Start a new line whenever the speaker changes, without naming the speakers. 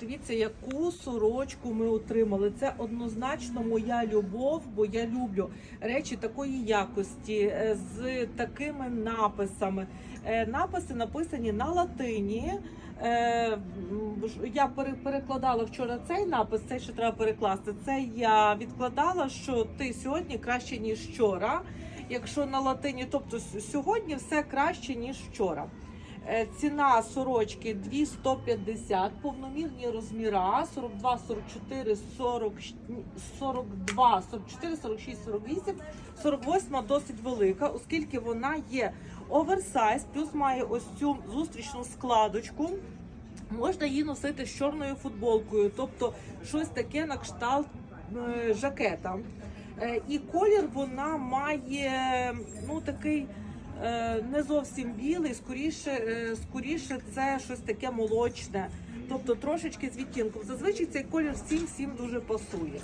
Дивіться, яку сорочку ми отримали. Це однозначно моя любов, бо я люблю речі такої якості е, з такими написами. Е, Написи написані на латині. Е, Я пере- перекладала вчора цей напис, цей ще треба перекласти. Це я відкладала, що ти сьогодні краще ніж вчора. Якщо на латині, тобто сьогодні все краще ніж вчора. Е, Ціна сорочки 250, повномірні розміра 42, 44, 40, 42, 44, 46, 48, 48 досить велика, оскільки вона є оверсайз, плюс має ось цю зустрічну складочку. Можна її носити з чорною футболкою, тобто щось таке на кшталт е, жакета. Е, І колір вона має ну такий не зовсім білий, скоріше, е, скоріше це щось таке молочне, тобто трошечки з відтінком. Зазвичай цей колір всім всім дуже пасує.